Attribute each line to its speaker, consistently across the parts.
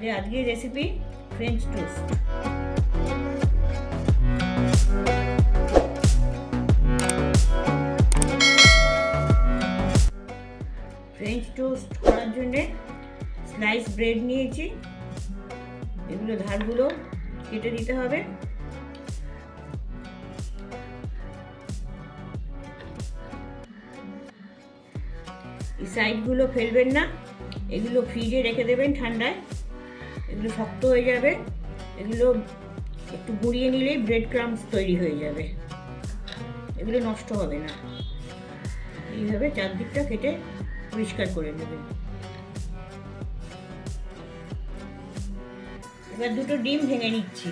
Speaker 1: আমাদের আজকের recipe French toast French toast করার জন্যে স্লাইস ব্রেড নিয়েছি। এগুলো ধারগুলো কেটে দিতে হবে। সাইডগুলো ফেলবেন না। এগুলো ফ্রিজে রেখে দেবেন ঠান্ডায়। এগুলো শক্ত হয়ে যাবে। এগুলো একটু গুঁড়িয়ে নিলেই ব্রেড ক্রামস তৈরি হয়ে যাবে। এগুলো নষ্ট হবে না। এইভাবে চারদিকটা কেটে পরিষ্কার করে নেবেন এবার দুটো ডিম ভেঙে নিচ্ছি।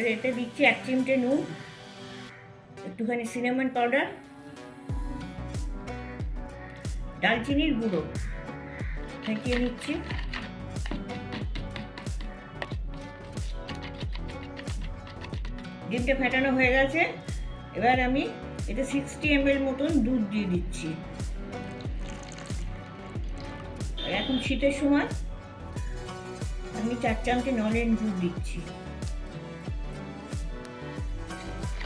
Speaker 1: এবার এতে দিচ্ছি এক চিমটে নুন, একটুখানি সিনেমন পাউডার দালচিনির গুঁড়ো ফেটিয়ে নিচ্ছি। ডিমটা ফেটানো হয়ে গেছে। এবার আমি এটা সিক্সটি এম মতন দুধ দিয়ে দিচ্ছি। এখন শীতের সময় আমি চার চামচে নলেন দুধ দিচ্ছি।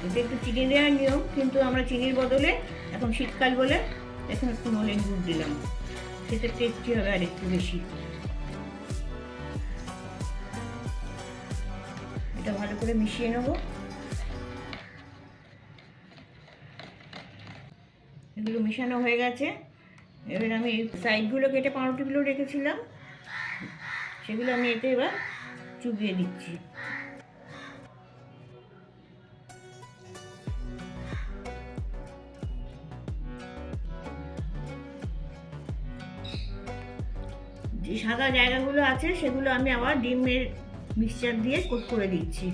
Speaker 1: এটা একটু চিনি দেওয়ার নিয়ম, কিন্তু আমরা চিনির বদলে এখন শীতকাল বলে এখন একটু নলেন গুড় দিলাম। সেটা টেস্টি হবে আর একটু বেশি। এটা ভালো করে মিশিয়ে নেব। এগুলো মেশানো হয়ে গেছে। এবার আমি সাইডগুলো কেটে পাউরুটিগুলো রেখেছিলাম। সেগুলো আমি এতে এবার চুবিয়ে দিচ্ছি। যে সাদা জায়গাগুলো আছে, সেগুলো আমি আবার ডিমের মিক্সচার দিয়ে কোট করে দিচ্ছি।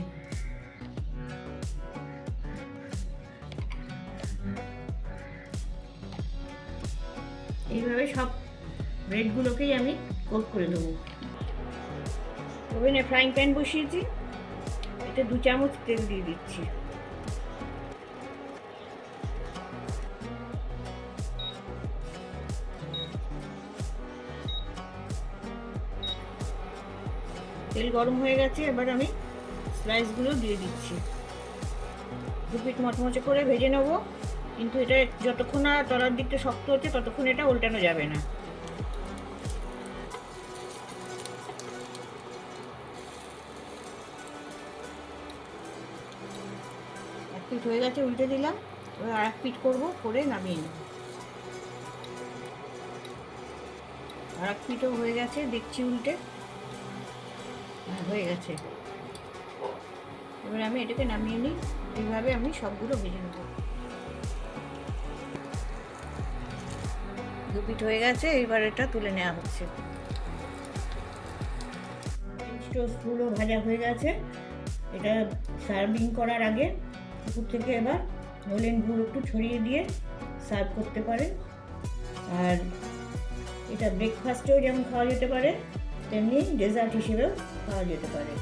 Speaker 1: এইভাবে সব ব্রেডগুলোকেই আমি কোট করে দেবো। ওভেনে ফ্রাইং প্যান বসিয়েছি, এতে দু চামচ তেল দিয়ে দিচ্ছি। তেল গরম হয়ে গেছে, এবার আমি স্লাইসগুলো দিয়ে দিচ্ছি। দু পিট মচমচে করে ভেজে নেব। কিন্তু এটা যতক্ষণ না তলার দিকটা শক্ত হচ্ছে, ততক্ষণ এটা উল্টানো যাবে না। এক পিট হয়ে গেছে, উল্টে দিলাম। এবার আর এক পিট করব, করে নামিয়ে নেব। আর এক পিটও হয়ে গেছে, দেখছি উল্টে। হ্যাঁ, গেছে। এবার আমি এটাকে নামিয়ে নিই। এইভাবে আমি সবগুলো ভেজে নেব। দু পিঠ হয়ে গেছে এবার এটা তুলে নেওয়া হচ্ছে। টোস্টগুলো ভাজা হয়ে গেছে। এটা সার্ভিং করার আগে উপর থেকে এবার নলেন গুঁড়ো একটু ছড়িয়ে দিয়ে সার্ভ করতে পারেন। আর এটা ব্রেকফাস্টেও যেমন খাওয়া যেতে পারে তেমনি ডেজার্ট হিসেবেও খাওয়া যেতে পারে